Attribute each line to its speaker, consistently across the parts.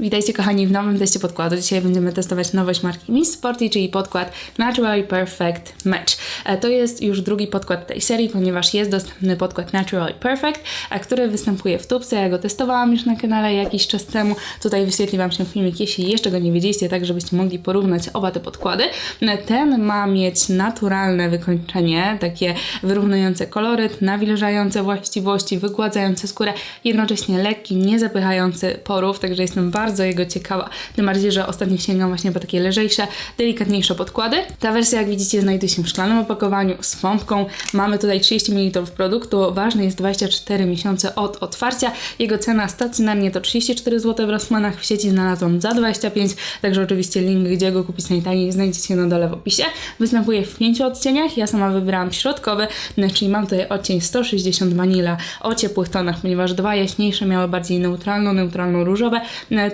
Speaker 1: Witajcie kochani w nowym teście podkładu. Dzisiaj będziemy testować nowość marki Miss Sporty, czyli podkład Naturally Perfect Match. E, To jest już drugi podkład tej serii, ponieważ jest dostępny podkład Naturally Perfect, a który występuje w tubce. Ja go testowałam już na kanale jakiś czas temu. Tutaj wyświetli Wam się filmik, jeśli jeszcze go nie wiedzieliście, tak żebyście mogli porównać oba te podkłady. E, Ten ma mieć naturalne wykończenie, takie wyrównujące koloryt, nawilżające właściwości, wygładzające skórę, jednocześnie lekki, nie zapychający porów, także jestem bardzo jego ciekawa. Tym bardziej, że ostatnio sięgam właśnie po takie lżejsze, delikatniejsze podkłady. Ta wersja, jak widzicie, znajduje się w szklanym opakowaniu z pompką. Mamy tutaj 30 ml produktu, ważny jest 24 miesiące od otwarcia. Jego cena stacjonarnie to 34 zł w Rossmanach, w sieci znalazłam za 25, także oczywiście link, gdzie go kupić najtaniej, znajdziecie na dole w opisie. Występuje w pięciu odcieniach, ja sama wybrałam środkowy, czyli mam tutaj odcień 160 Vanilla o ciepłych tonach, ponieważ dwa jaśniejsze miały bardziej neutralną, neutralno-różowe e,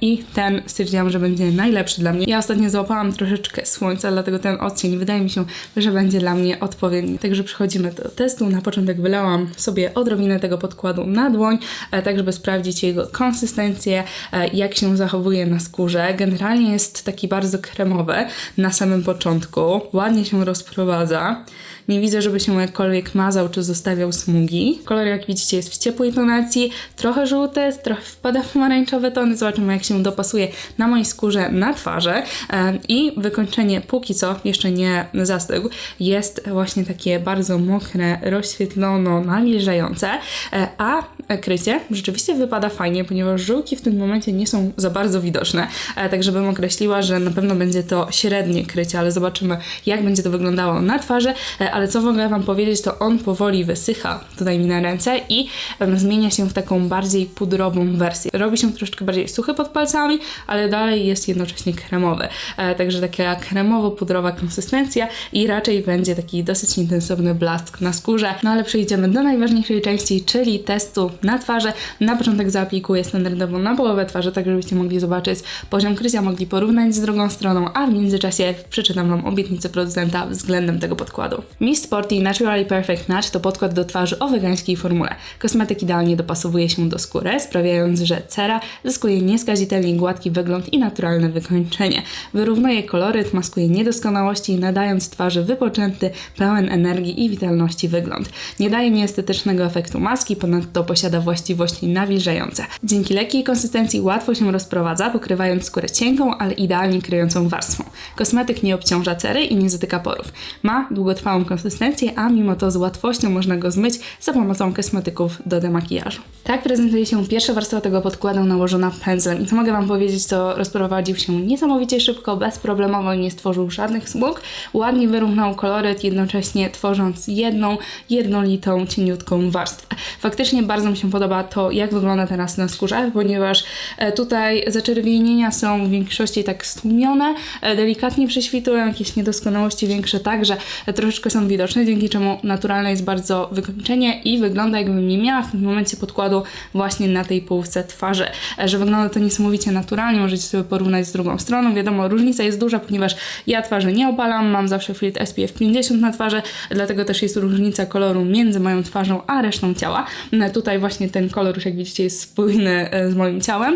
Speaker 1: i ten stwierdziłam, że będzie najlepszy dla mnie. Ja ostatnio złapałam troszeczkę słońca, dlatego ten odcień wydaje mi się, że będzie dla mnie odpowiedni. Także przechodzimy do testu. Na początek wylałam sobie odrobinę tego podkładu na dłoń, e, tak żeby sprawdzić jego konsystencję, e, jak się zachowuje na skórze. Generalnie jest taki bardzo kremowy na samym początku, ładnie się rozprowadza. Nie widzę, żeby się jakkolwiek mazał czy zostawiał smugi. Kolor, jak widzicie, jest w ciepłej tonacji, trochę żółty, trochę wpada w pomarańczowe tony. Zobaczymy, jak się dopasuje na mojej skórze na twarzy. E, I wykończenie, póki co jeszcze nie zastygł, jest właśnie takie bardzo mokre, rozświetlono, nawilżające, e, a krycie rzeczywiście wypada fajnie, ponieważ żółki w tym momencie nie są za bardzo widoczne. E, Tak, żebym określiła, że na pewno będzie to średnie krycie, ale zobaczymy, jak będzie to wyglądało na twarzy. Ale co mogę Wam powiedzieć, to on powoli wysycha tutaj mi na ręce i em, zmienia się w taką bardziej pudrową wersję. Robi się troszeczkę bardziej suchy pod palcami, ale dalej jest jednocześnie kremowy. E, Także taka kremowo-pudrowa konsystencja i raczej będzie taki dosyć intensywny blask na skórze. No ale przejdziemy do najważniejszej części, czyli testu na twarzy. Na początek zaaplikuję standardowo na połowę twarzy, tak żebyście mogli zobaczyć poziom krycia, mogli porównać z drugą stroną, a w międzyczasie przeczytam Wam obietnicę producenta względem tego podkładu. Miss Sporty Naturally Perfect Match to podkład do twarzy o wegańskiej formule. Kosmetyk idealnie dopasowuje się do skóry, sprawiając, że cera zyskuje nieskazitelnie gładki wygląd i naturalne wykończenie. Wyrównuje koloryt, maskuje niedoskonałości, nadając twarzy wypoczęty, pełen energii i witalności wygląd. Nie daje nieestetycznego efektu maski, ponadto posiada właściwości nawilżające. Dzięki lekkiej konsystencji łatwo się rozprowadza, pokrywając skórę cienką, ale idealnie kryjącą warstwą. Kosmetyk nie obciąża cery i nie zatyka porów. Ma długotrwałą konsystencję, a mimo to z łatwością można go zmyć za pomocą kosmetyków do demakijażu. Tak prezentuje się pierwsza warstwa tego podkładu nałożona pędzlem i co mogę Wam powiedzieć, to rozprowadził się niesamowicie szybko, bezproblemowo, nie stworzył żadnych smug, ładnie wyrównał koloryt, jednocześnie tworząc jedną, jednolitą, cieniutką warstwę. Faktycznie bardzo mi się podoba to, jak wygląda teraz na skórze, ponieważ e, tutaj zaczerwienienia są w większości tak stłumione, e, delikatnie prześwitują, jakieś niedoskonałości większe także e, troszeczkę są widoczne, dzięki czemu naturalne jest bardzo wykończenie i wygląda jakbym nie miała w tym momencie podkładu właśnie na tej połówce twarzy, E, że wygląda to niesamowicie naturalnie, możecie sobie porównać z drugą stroną, wiadomo, różnica jest duża, ponieważ ja twarzy nie opalam, mam zawsze filtr SPF 50 na twarzy, dlatego też jest różnica koloru między moją twarzą a resztą ciała. E, Tutaj właśnie ten kolor, już jak widzicie, jest spójny e, z moim ciałem,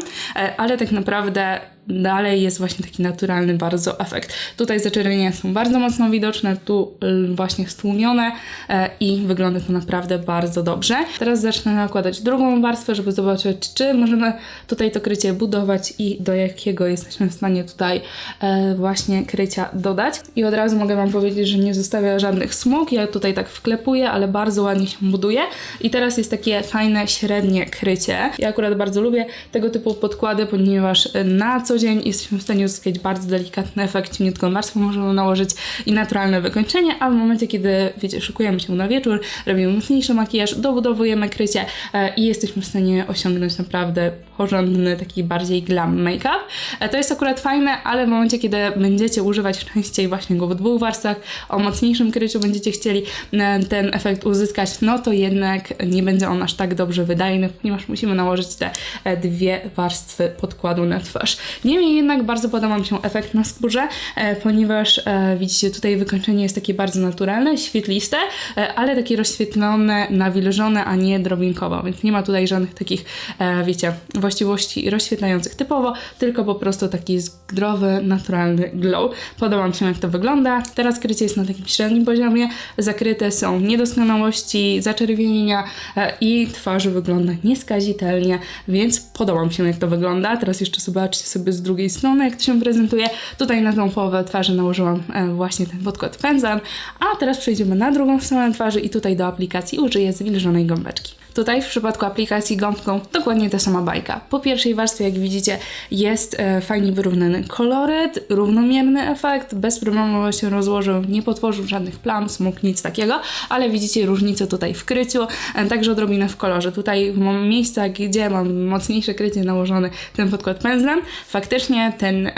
Speaker 1: ale tak naprawdę dalej jest właśnie taki naturalny bardzo efekt. Tutaj zaczerwienienia są bardzo mocno widoczne, tu y, właśnie stłumione e, i wygląda to naprawdę bardzo dobrze. Teraz zacznę nakładać drugą warstwę, żeby zobaczyć, czy możemy tutaj to krycie budować i do jakiego jesteśmy w stanie tutaj e, właśnie krycia dodać. I od razu mogę Wam powiedzieć, że nie zostawia żadnych smug. Ja tutaj tak wklepuję, ale bardzo ładnie się buduje. I teraz jest takie fajne, średnie krycie. Ja akurat bardzo lubię tego typu podkłady, ponieważ e, na co dzień jesteśmy w stanie uzyskać bardzo delikatny efekt, cieniutką warstwą możemy nałożyć i naturalne wykończenie, a w momencie, kiedy, wiecie, szykujemy się na wieczór, robimy mocniejszy makijaż, dobudowujemy krycie e, i jesteśmy w stanie osiągnąć naprawdę porządny, taki bardziej glam make-up. E, to jest akurat fajne, ale w momencie, kiedy będziecie używać częściej właśnie go w dwóch warstwach, o mocniejszym kryciu będziecie chcieli e, ten efekt uzyskać, no to jednak nie będzie on aż tak dobrze wydajny, ponieważ musimy nałożyć te e, dwie warstwy podkładu na twarz. Niemniej jednak bardzo podoba mi się efekt na skórze, e, ponieważ e, widzicie tutaj wykończenie jest takie bardzo naturalne, świetliste, e, ale takie rozświetlone, nawilżone, a nie drobinkowo, więc nie ma tutaj żadnych takich, wiecie, właściwości rozświetlających typowo, tylko po prostu taki zdrowy, naturalny glow. Podoba mi się jak to wygląda. Teraz krycie jest na takim średnim poziomie, zakryte są niedoskonałości, zaczerwienienia i twarz wygląda nieskazitelnie, więc podoba mi się jak to wygląda. Teraz jeszcze zobaczcie sobie z drugiej strony jak to się prezentuje. Tutaj na tą połowę twarzy nałożyłam e, właśnie ten podkład pędzan, a teraz przejdziemy na drugą stronę twarzy i tutaj do aplikacji użyję zwilżonej gąbeczki. Tutaj w przypadku aplikacji gąbką dokładnie ta sama bajka. Po pierwszej warstwie, jak widzicie, jest e, fajnie wyrównany koloryt, równomierny efekt, bezproblemowo się rozłożył, nie potworzył żadnych plam, smug, nic takiego, ale widzicie różnicę tutaj w kryciu, e, także odrobinę w kolorze. Tutaj w mam miejscach, gdzie mam mocniejsze krycie nałożony ten podkład pędzlem, faktycznie ten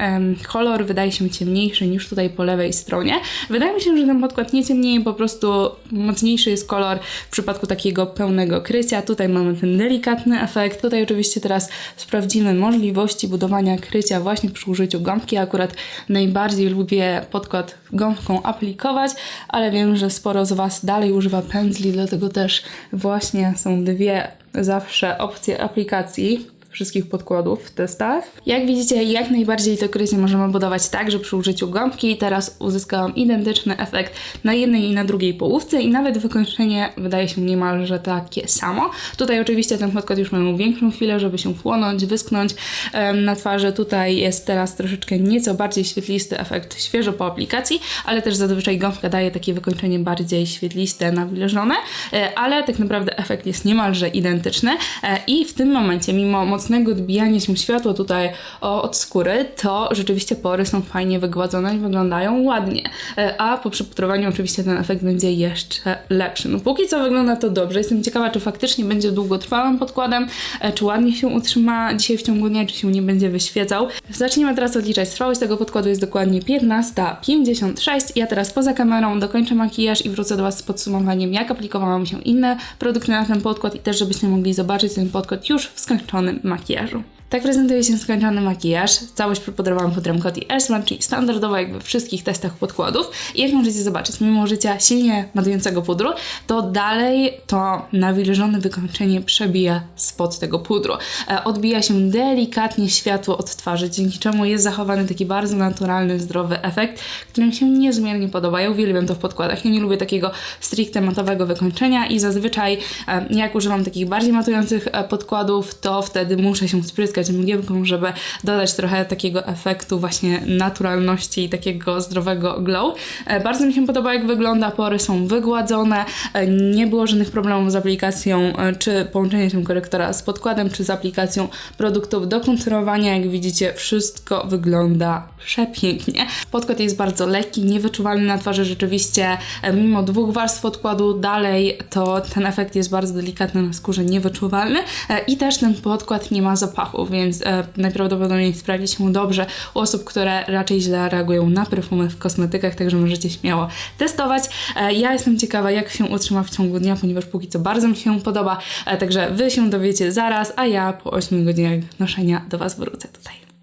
Speaker 1: kolor wydaje się ciemniejszy niż tutaj po lewej stronie. Wydaje mi się, że ten podkład nie ciemnieje, po prostu mocniejszy jest kolor w przypadku takiego pełnego krycia. Tutaj mamy ten delikatny efekt. Tutaj oczywiście teraz sprawdzimy możliwości budowania krycia właśnie przy użyciu gąbki. Akurat najbardziej lubię podkład gąbką aplikować, ale wiem, że sporo z Was dalej używa pędzli, dlatego też właśnie są dwie zawsze opcje aplikacji wszystkich podkładów w testach. Jak widzicie, jak najbardziej to krycie możemy budować tak, że przy użyciu gąbki teraz uzyskałam identyczny efekt na jednej i na drugiej połówce i nawet wykończenie wydaje się niemalże takie samo. Tutaj oczywiście ten podkład już miał większą chwilę, żeby się wchłonąć, wyschnąć em, na twarzy. Tutaj jest teraz troszeczkę nieco bardziej świetlisty efekt świeżo po aplikacji, ale też zazwyczaj gąbka daje takie wykończenie bardziej świetliste, nawilżone, e, ale tak naprawdę efekt jest niemalże identyczny e, i w tym momencie, mimo mocnego odbijania się światła tutaj od skóry, to rzeczywiście pory są fajnie wygładzone i wyglądają ładnie. E, A po przyputrowaniu oczywiście ten efekt będzie jeszcze lepszy. No póki co wygląda to dobrze. Jestem ciekawa, czy faktycznie będzie długotrwałym podkładem, e, czy ładnie się utrzyma dzisiaj w ciągu dnia, czy się nie będzie wyświecał. Zacznijmy teraz odliczać. Trwałość tego podkładu jest dokładnie 15.56. Ja teraz poza kamerą dokończę makijaż i wrócę do Was z podsumowaniem, jak aplikowałam się inne produkty na ten podkład i też, żebyście mogli zobaczyć ten podkład już w skończonym macchiato. Tak prezentuje się skończony makijaż. Całość przypudrowałam pudrem Coty Airspun, czyli standardowo jakby w wszystkich testach podkładów. I jak możecie zobaczyć, mimo użycia silnie matującego pudru, to dalej to nawilżone wykończenie przebija spod tego pudru. E, odbija się delikatnie światło od twarzy, dzięki czemu jest zachowany taki bardzo naturalny, zdrowy efekt, który mi się niezmiernie podoba. Ja uwielbiam to w podkładach. Ja nie lubię takiego stricte matowego wykończenia i zazwyczaj e, jak używam takich bardziej matujących e, podkładów, to wtedy muszę się spryskać mgiełką, żeby dodać trochę takiego efektu właśnie naturalności i takiego zdrowego glow. E, Bardzo mi się podoba jak wygląda, pory są wygładzone, e, nie było żadnych problemów z aplikacją, e, czy połączenie się korektora z podkładem, czy z aplikacją produktów do konturowania. Jak widzicie, wszystko wygląda przepięknie. Podkład jest bardzo lekki, niewyczuwalny na twarzy rzeczywiście, mimo dwóch warstw podkładu dalej, to ten efekt jest bardzo delikatny na skórze, niewyczuwalny i też ten podkład nie ma zapachu, więc e, najprawdopodobniej sprawdzi się dobrze u osób, które raczej źle reagują na perfumy w kosmetykach, także możecie śmiało testować. E, Ja jestem ciekawa, jak się utrzyma w ciągu dnia, ponieważ póki co bardzo mi się podoba, e, także Wy się dowiecie zaraz, a ja po 8 godzinach noszenia do Was wrócę.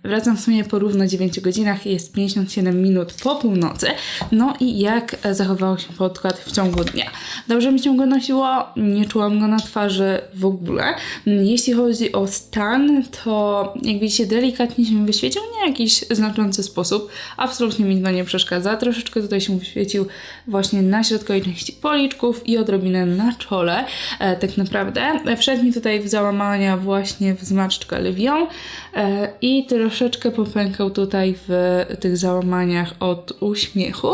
Speaker 1: Wracam w sumie po równo 9 godzinach i jest 57 minut po północy. No i jak e, zachował się podkład w ciągu dnia? Dobrze mi się go nosiło, nie czułam go na twarzy w ogóle. Jeśli chodzi o stan, to jak widzicie delikatnie się wyświecił, nie jakiś znaczący sposób. Absolutnie mi to nie przeszkadza. Troszeczkę tutaj się wyświecił właśnie na środkowej części policzków i odrobinę na czole. E, tak naprawdę wszedł mi tutaj w załamania właśnie w zmarszczkę lwią e, i troszeczkę popękał tutaj w tych załamaniach od uśmiechu.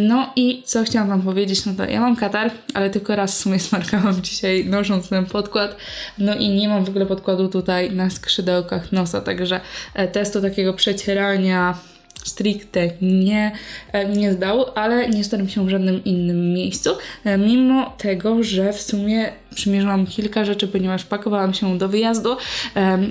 Speaker 1: No i co chciałam Wam powiedzieć, no to ja mam katar, ale tylko raz w sumie smarkałam dzisiaj nosząc ten podkład. No i nie mam w ogóle podkładu tutaj na skrzydełkach nosa, także e, testu takiego przecierania stricte nie, e, nie zdał, ale nie staram się w żadnym innym miejscu, e, mimo tego, że w sumie przymierzyłam kilka rzeczy, ponieważ pakowałam się do wyjazdu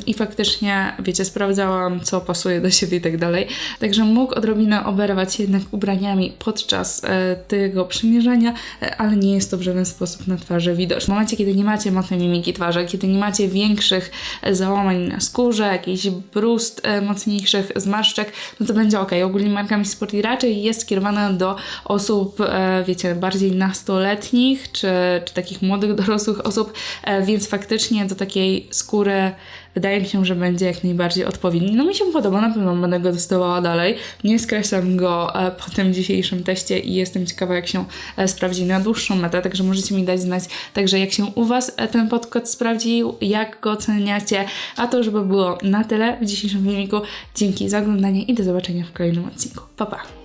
Speaker 1: i faktycznie, wiecie, sprawdzałam, co pasuje do siebie i tak dalej. Także mógł odrobinę oberwać jednak ubraniami podczas e, tego przymierzenia, e, ale nie jest to w żaden sposób na twarzy widoczne. W momencie, kiedy nie macie mocnej mimiki twarzy, kiedy nie macie większych e, załamań na skórze, jakichś brust mocniejszych, zmarszczek, no to będzie ok. Ogólnie marka Miss Sporty raczej jest skierowana do osób, wiecie, bardziej nastoletnich, czy, czy takich młodych, dorosłych osób, e, więc faktycznie do takiej skóry wydaje mi się, że będzie jak najbardziej odpowiedni. No mi się podoba, na pewno będę go testowała dalej. Nie skreślam go e, po tym dzisiejszym teście i jestem ciekawa, jak się e, sprawdzi na dłuższą metę, także możecie mi dać znać także jak się u Was ten podkład sprawdził, jak go oceniacie, a to już by było na tyle w dzisiejszym filmiku. Dzięki za oglądanie i do zobaczenia w kolejnym odcinku. Pa, pa!